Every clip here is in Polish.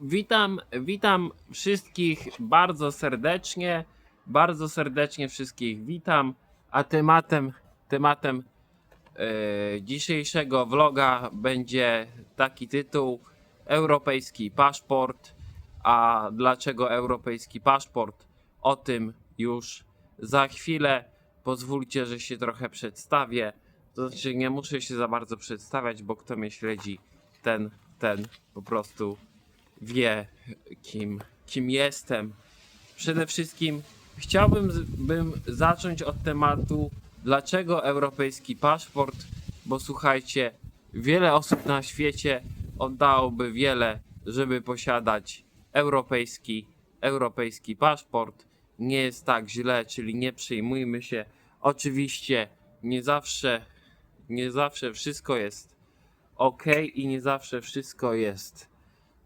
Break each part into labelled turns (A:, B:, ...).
A: Witam, witam wszystkich bardzo serdecznie. Bardzo serdecznie wszystkich witam. A tematem, tematem e, dzisiejszego vloga będzie taki tytuł: Europejski paszport. A dlaczego europejski paszport? O tym już za chwilę. Pozwólcie, że się trochę przedstawię. To znaczy, nie muszę się za bardzo przedstawiać, bo kto mnie śledzi, ten, ten po prostu wie, kim, kim jestem. Przede wszystkim chciałbym bym zacząć od tematu, dlaczego europejski paszport, bo słuchajcie, wiele osób na świecie oddałoby wiele, żeby posiadać europejski, europejski paszport. Nie jest tak źle, czyli nie przejmujmy się. Oczywiście nie zawsze, nie zawsze wszystko jest ok i nie zawsze wszystko jest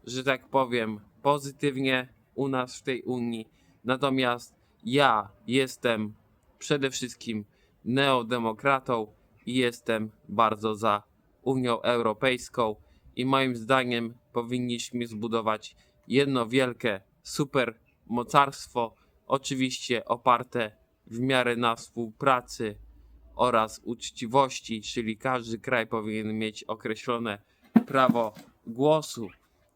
A: że tak powiem, pozytywnie u nas w tej Unii. Natomiast ja jestem przede wszystkim neodemokratą i jestem bardzo za Unią Europejską i moim zdaniem powinniśmy zbudować jedno wielkie super mocarstwo, oczywiście oparte w miarę na współpracy oraz uczciwości, czyli każdy kraj powinien mieć określone prawo głosu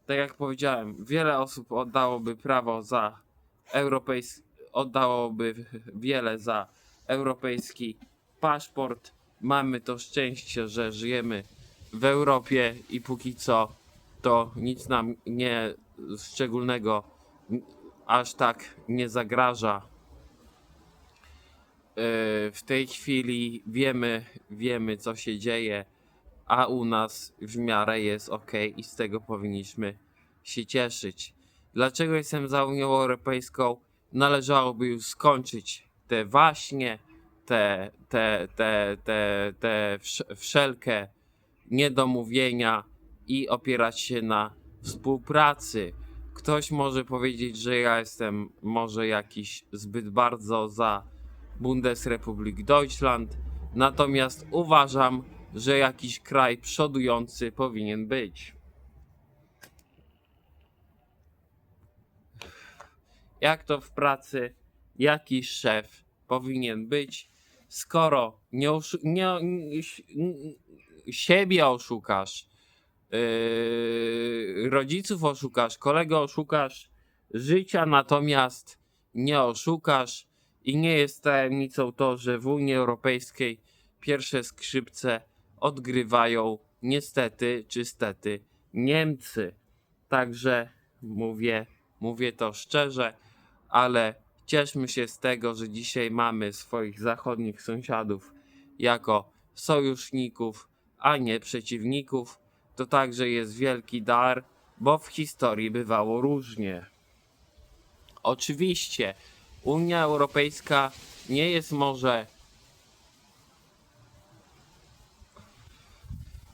A: tak jak powiedziałem, wiele osób oddałoby prawo za europejski, oddałoby wiele za europejski paszport. Mamy to szczęście, że żyjemy w Europie i póki co to nic nam nie szczególnego aż tak nie zagraża. Yy, W tej chwili wiemy, wiemy co się dzieje a u nas w miarę jest ok i z tego powinniśmy się cieszyć. Dlaczego jestem za Unią Europejską? Należałoby już skończyć te waśnie, te, te, te, te, te wsz- wszelkie niedomówienia i opierać się na współpracy. Ktoś może powiedzieć, że ja jestem może jakiś zbyt bardzo za Bundesrepublik Deutschland, natomiast uważam, że jakiś kraj przodujący powinien być. Jak to w pracy, jakiś szef powinien być, skoro nie, oszu- nie, nie siebie oszukasz, yy, rodziców oszukasz, kolegę oszukasz, życia natomiast nie oszukasz i nie jest tajemnicą to, że w Unii Europejskiej pierwsze skrzypce odgrywają niestety czy stety Niemcy. Także mówię, mówię to szczerze, ale cieszmy się z tego, że dzisiaj mamy swoich zachodnich sąsiadów jako sojuszników, a nie przeciwników. To także jest wielki dar, bo w historii bywało różnie. Oczywiście Unia Europejska nie jest może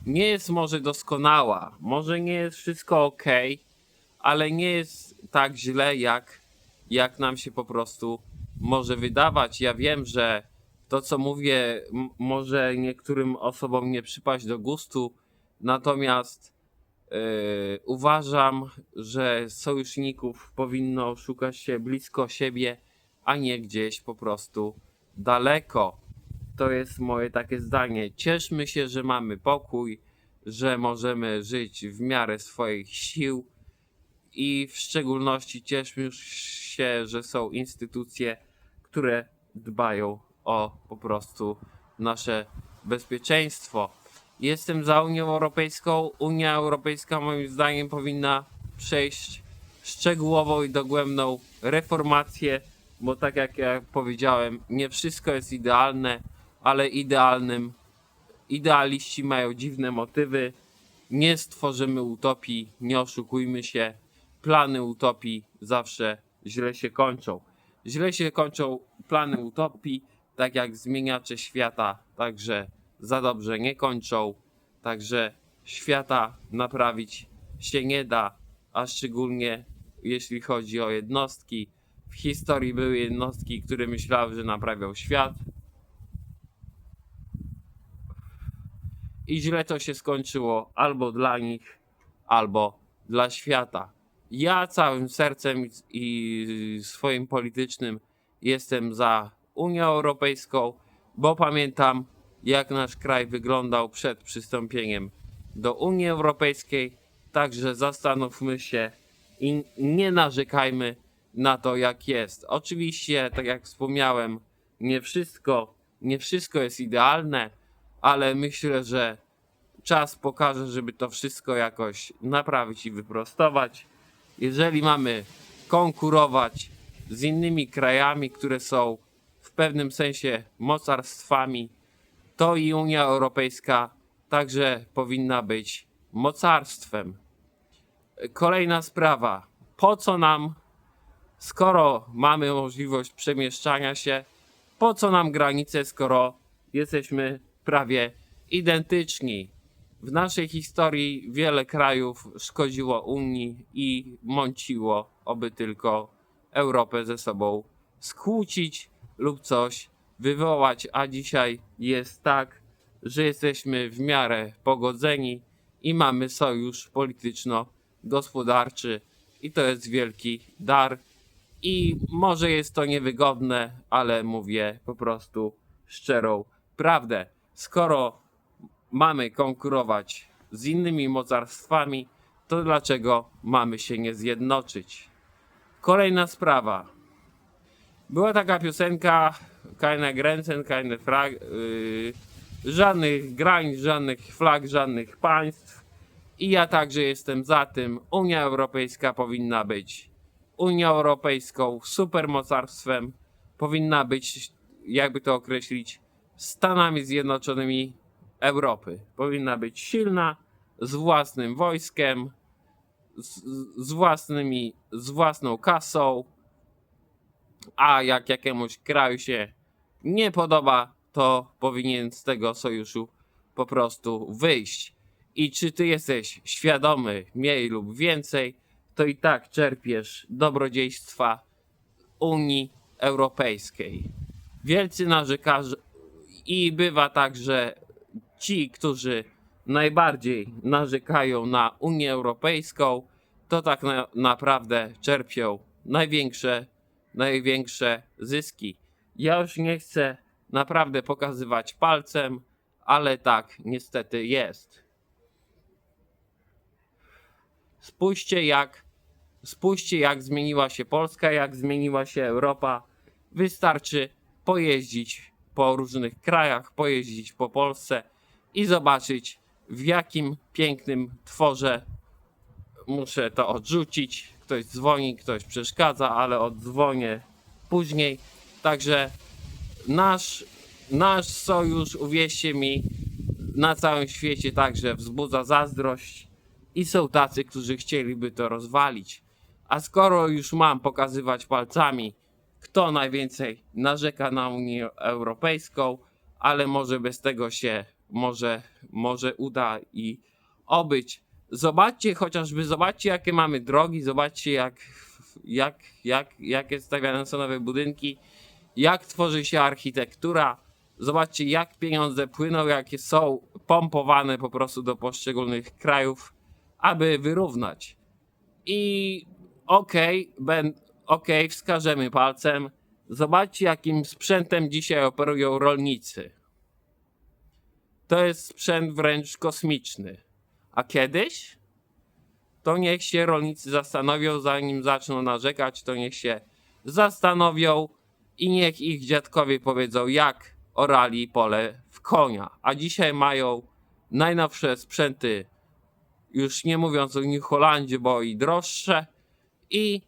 A: nie jest może doskonała, może nie jest wszystko ok, ale nie jest tak źle, jak, jak nam się po prostu może wydawać. Ja wiem, że to, co mówię, może niektórym osobom nie przypaść do gustu, natomiast yy, uważam, że sojuszników powinno szukać się blisko siebie, a nie gdzieś po prostu daleko. To jest moje takie zdanie. Cieszmy się, że mamy pokój, że możemy żyć w miarę swoich sił i w szczególności cieszmy się, że są instytucje, które dbają o po prostu nasze bezpieczeństwo. Jestem za Unią Europejską. Unia Europejska moim zdaniem powinna przejść szczegółową i dogłębną reformację, bo tak jak ja powiedziałem, nie wszystko jest idealne, ale idealnym idealiści mają dziwne motywy. Nie stworzymy utopii, nie oszukujmy się. Plany utopii zawsze źle się kończą. Źle się kończą plany utopii, tak jak zmieniacze świata, także za dobrze nie kończą. Także świata naprawić się nie da, a szczególnie jeśli chodzi o jednostki. W historii były jednostki, które myślały, że naprawią świat, i źle to się skończyło albo dla nich, albo dla świata. Ja całym sercem i swoim politycznym jestem za Unią Europejską, bo pamiętam, jak nasz kraj wyglądał przed przystąpieniem do Unii Europejskiej. Także zastanówmy się i nie narzekajmy na to, jak jest. Oczywiście, tak jak wspomniałem, nie wszystko, nie wszystko jest idealne, ale myślę, że czas pokaże, żeby to wszystko jakoś naprawić i wyprostować. Jeżeli mamy konkurować z innymi krajami, które są w pewnym sensie mocarstwami, to i Unia Europejska także powinna być mocarstwem. Kolejna sprawa. Po co nam, skoro mamy możliwość przemieszczania się, po co nam granice, skoro jesteśmy prawie identyczni? W naszej historii wiele krajów szkodziło Unii i mąciło, oby tylko Europę ze sobą skłócić lub coś wywołać, a dzisiaj jest tak, że jesteśmy w miarę pogodzeni i mamy sojusz polityczno-gospodarczy i to jest wielki dar. I może jest to niewygodne, ale mówię po prostu szczerą prawdę. Skoro mamy konkurować z innymi mocarstwami, to dlaczego mamy się nie zjednoczyć? Kolejna sprawa. Była taka piosenka keine Grenzen, keine Frag, yy, żadnych granic, żadnych flag, żadnych państw. I ja także jestem za tym. Unia Europejska powinna być Unią Europejską, supermocarstwem. Powinna być, jakby to określić, Stanami Zjednoczonymi Europy. Powinna być silna, z własnym wojskiem, z, z własnymi, z własną kasą. A jak jakiemuś kraju się nie podoba, to powinien z tego sojuszu po prostu wyjść. I czy ty jesteś świadomy mniej lub więcej, to i tak czerpiesz dobrodziejstwa Unii Europejskiej. Wielcy narzekarzy i bywa tak, że ci, którzy najbardziej narzekają na Unię Europejską, to tak na, naprawdę czerpią największe, największe zyski. Ja już nie chcę naprawdę pokazywać palcem, ale tak niestety jest. Spójrzcie jak, spójrzcie jak zmieniła się Polska, jak zmieniła się Europa. Wystarczy pojeździć po różnych krajach, pojeździć po Polsce i zobaczyć w jakim pięknym tworze muszę to odrzucić. Ktoś dzwoni, ktoś przeszkadza, ale oddzwonię później. Także nasz, nasz sojusz, uwierzcie mi, na całym świecie także wzbudza zazdrość i są tacy, którzy chcieliby to rozwalić. A skoro już mam pokazywać palcami, kto najwięcej narzeka na Unię Europejską, ale może bez tego się może, może uda i obyć. Zobaczcie chociażby, zobaczcie jakie mamy drogi, zobaczcie jak, jak, jak, jakie stawiane są nowe budynki, jak tworzy się architektura. Zobaczcie jak pieniądze płyną, jakie są pompowane po prostu do poszczególnych krajów, aby wyrównać. I okej, okay, okej, okay, wskażemy palcem. Zobaczcie jakim sprzętem dzisiaj operują rolnicy to jest sprzęt wręcz kosmiczny. A kiedyś? To niech się rolnicy zastanowią, zanim zaczną narzekać, to niech się zastanowią i niech ich dziadkowie powiedzą, jak orali pole w konia. A dzisiaj mają najnowsze sprzęty, już nie mówiąc o New Holandzie, bo i droższe, i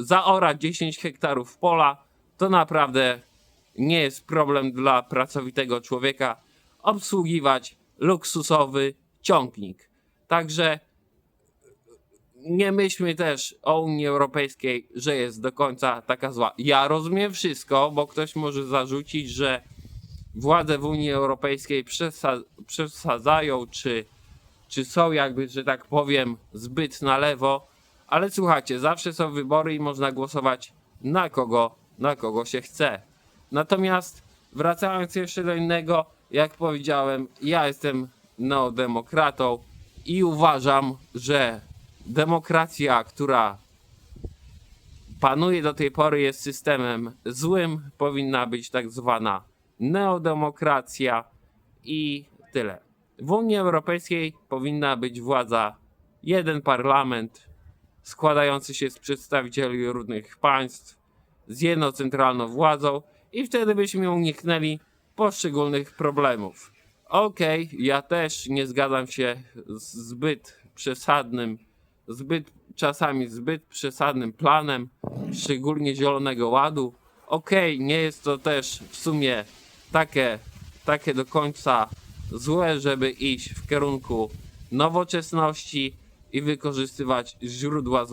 A: zaorać 10 hektarów pola to naprawdę nie jest problem dla pracowitego człowieka obsługiwać luksusowy ciągnik. Także nie myślmy też o Unii Europejskiej, że jest do końca taka zła. Ja rozumiem wszystko, bo ktoś może zarzucić, że władze w Unii Europejskiej przesadzają, czy, czy są jakby, że tak powiem, zbyt na lewo. Ale słuchajcie, zawsze są wybory i można głosować na kogo, na kogo się chce. Natomiast wracając jeszcze do innego, jak powiedziałem, ja jestem neodemokratą i uważam, że demokracja, która panuje do tej pory, jest systemem złym. Powinna być tak zwana neodemokracja i tyle. W Unii Europejskiej powinna być władza jeden parlament składający się z przedstawicieli różnych państw z jedną centralną władzą i wtedy byśmy uniknęli poszczególnych problemów. Okej, ja też nie zgadzam się z zbyt przesadnym, zbyt czasami zbyt przesadnym planem, szczególnie Zielonego Ładu. Okej, nie jest to też w sumie takie, takie do końca złe, żeby iść w kierunku nowoczesności i wykorzystywać źródła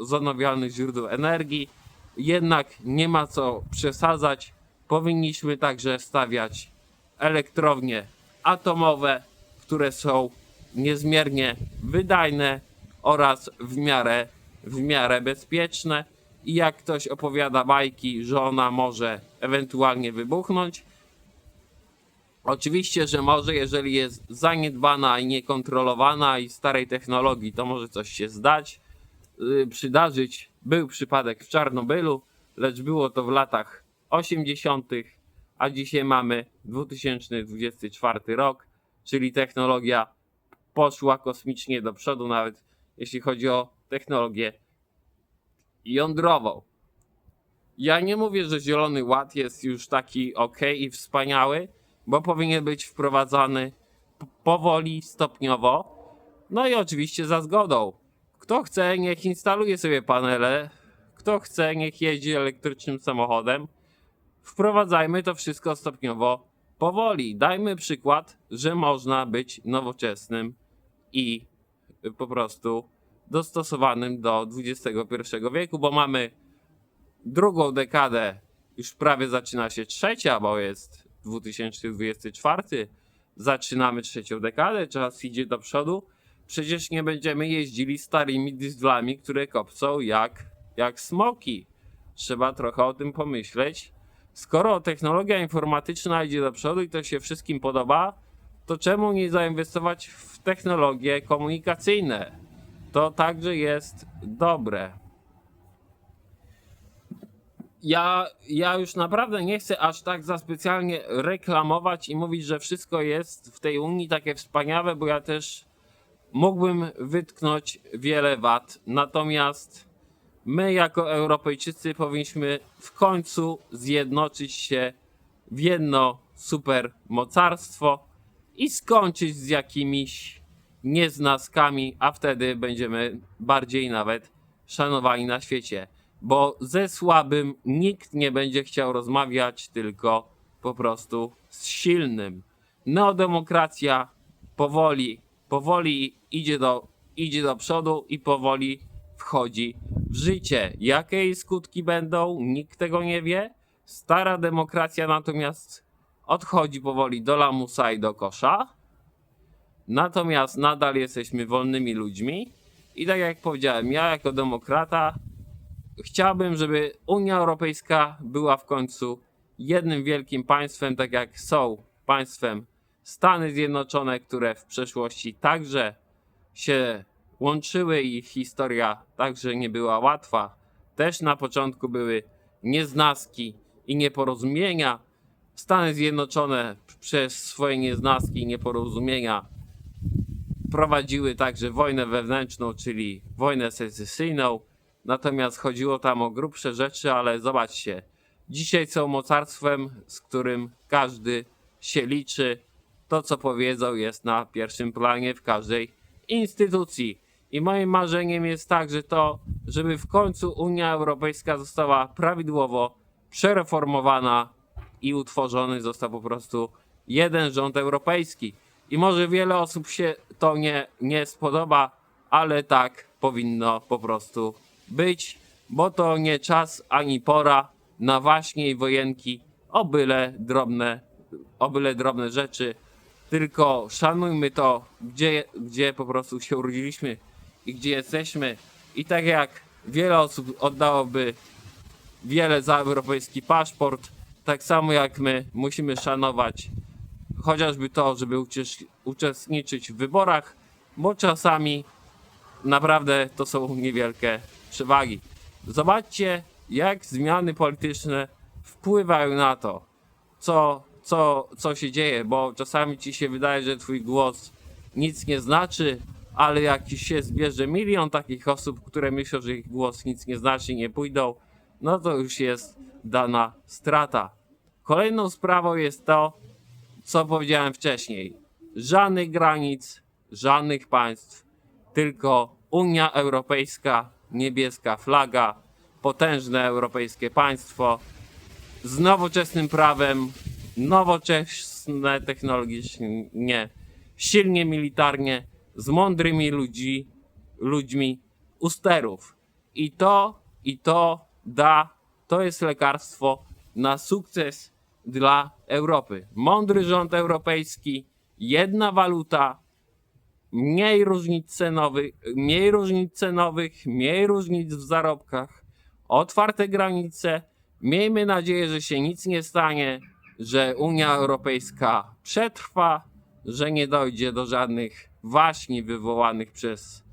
A: z odnawialnych źródeł energii. Jednak nie ma co przesadzać. Powinniśmy także stawiać elektrownie atomowe, które są niezmiernie wydajne oraz w miarę, w miarę bezpieczne. I jak ktoś opowiada bajki, że ona może ewentualnie wybuchnąć, Oczywiście, że może, jeżeli jest zaniedbana i niekontrolowana i starej technologii, to może coś się zdać, yy, przydarzyć. Był przypadek w Czarnobylu, lecz było to w latach 80., a dzisiaj mamy 2024 rok, czyli technologia poszła kosmicznie do przodu, nawet jeśli chodzi o technologię jądrową. Ja nie mówię, że Zielony Ład jest już taki ok i wspaniały, bo powinien być wprowadzany powoli, stopniowo. No i oczywiście za zgodą. Kto chce, niech instaluje sobie panele. Kto chce, niech jeździ elektrycznym samochodem. Wprowadzajmy to wszystko stopniowo, powoli. Dajmy przykład, że można być nowoczesnym i po prostu dostosowanym do XXI wieku, bo mamy drugą dekadę, już prawie zaczyna się trzecia, bo jest 2024. Zaczynamy trzecią dekadę, czas idzie do przodu. Przecież nie będziemy jeździli starymi dieslami, które kopcą jak, jak smoki. Trzeba trochę o tym pomyśleć. Skoro technologia informatyczna idzie do przodu i to się wszystkim podoba, to czemu nie zainwestować w technologie komunikacyjne? To także jest dobre ja, ja już naprawdę nie chcę aż tak za specjalnie reklamować i mówić, że wszystko jest w tej Unii takie wspaniałe, bo ja też mógłbym wytknąć wiele wad. Natomiast my, jako Europejczycy, powinniśmy w końcu zjednoczyć się w jedno super mocarstwo i skończyć z jakimiś nieznaskami, a wtedy będziemy bardziej nawet szanowani na świecie bo ze słabym nikt nie będzie chciał rozmawiać, tylko po prostu z silnym. Neodemokracja powoli, powoli idzie do, idzie do przodu i powoli wchodzi w życie. Jakie jej skutki będą, nikt tego nie wie. Stara demokracja natomiast odchodzi powoli do lamusa i do kosza. Natomiast nadal jesteśmy wolnymi ludźmi. I tak jak powiedziałem, ja jako demokrata chciałbym, żeby Unia Europejska była w końcu jednym wielkim państwem, tak jak są państwem Stany Zjednoczone, które w przeszłości także się łączyły i historia także nie była łatwa. Też na początku były nieznaski i nieporozumienia. Stany Zjednoczone przez swoje nieznaski i nieporozumienia prowadziły także wojnę wewnętrzną, czyli wojnę secesyjną. Natomiast chodziło tam o grubsze rzeczy, ale zobaczcie, dzisiaj są mocarstwem, z którym każdy się liczy. To, co powiedzą, jest na pierwszym planie w każdej instytucji. I moim marzeniem jest także to, żeby w końcu Unia Europejska została prawidłowo przereformowana i utworzony został po prostu jeden rząd europejski. I może wiele osób się to nie, nie spodoba, ale tak powinno po prostu być, bo to nie czas ani pora na właśnie i wojenki o byle drobne, o byle drobne rzeczy. Tylko szanujmy to, gdzie, gdzie po prostu się urodziliśmy i gdzie jesteśmy. I tak jak wiele osób oddałoby wiele za europejski paszport, tak samo jak my musimy szanować chociażby to, żeby uczestniczyć w wyborach, bo czasami naprawdę to są niewielkie przewagi. Zobaczcie, jak zmiany polityczne wpływają na to, co, co, co się dzieje, bo czasami ci się wydaje, że twój głos nic nie znaczy, ale jak się zbierze milion takich osób, które myślą, że ich głos nic nie znaczy, nie pójdą, no to już jest dana strata. Kolejną sprawą jest to, co powiedziałem wcześniej. Żadnych granic, żadnych państw, tylko Unia Europejska, niebieska flaga, potężne europejskie państwo z nowoczesnym prawem, nowoczesne technologicznie, silnie militarnie, z mądrymi ludzi, ludźmi u sterów. I to, i to da, to jest lekarstwo na sukces dla Europy. Mądry rząd europejski, jedna waluta, mniej różnic cenowych, mniej różnic cenowych, mniej różnic w zarobkach, otwarte granice. Miejmy nadzieję, że się nic nie stanie, że Unia Europejska przetrwa, że nie dojdzie do żadnych waśni wywołanych przez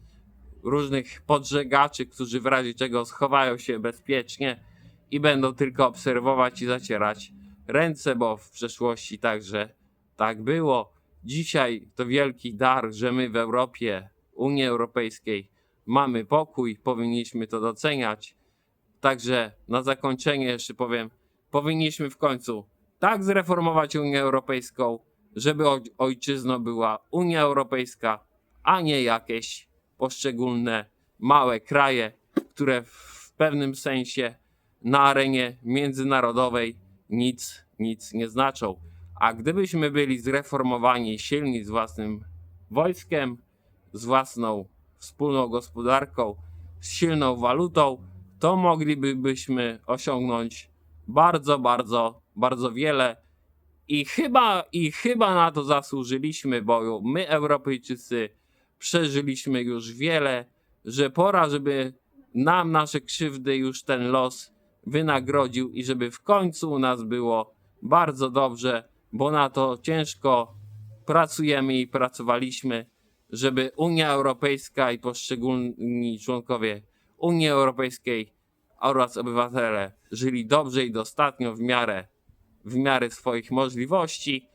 A: różnych podżegaczy, którzy w razie czego schowają się bezpiecznie i będą tylko obserwować i zacierać ręce, bo w przeszłości także tak było. Dzisiaj to wielki dar, że my w Europie, Unii Europejskiej mamy pokój, powinniśmy to doceniać. Także na zakończenie jeszcze powiem, powinniśmy w końcu tak zreformować Unię Europejską, żeby oj- ojczyzną była Unia Europejska, a nie jakieś poszczególne małe kraje, które w pewnym sensie na arenie międzynarodowej nic, nic nie znaczą. A gdybyśmy byli zreformowani, silni z własnym wojskiem, z własną wspólną gospodarką, z silną walutą, to moglibyśmy osiągnąć bardzo, bardzo, bardzo wiele. I chyba, I chyba na to zasłużyliśmy, bo my, Europejczycy, przeżyliśmy już wiele, że pora, żeby nam nasze krzywdy już ten los wynagrodził i żeby w końcu u nas było bardzo dobrze, bo na to ciężko pracujemy i pracowaliśmy, żeby Unia Europejska i poszczególni członkowie Unii Europejskiej oraz obywatele żyli dobrze i dostatnio w miarę, w miarę swoich możliwości.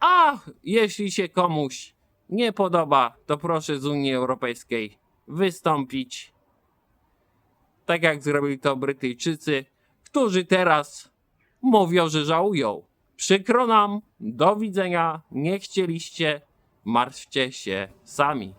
A: A jeśli się komuś nie podoba, to proszę z Unii Europejskiej wystąpić. Tak jak zrobili to Brytyjczycy, którzy teraz mówią, że żałują. Przykro nam, do widzenia, nie chcieliście, martwcie się sami.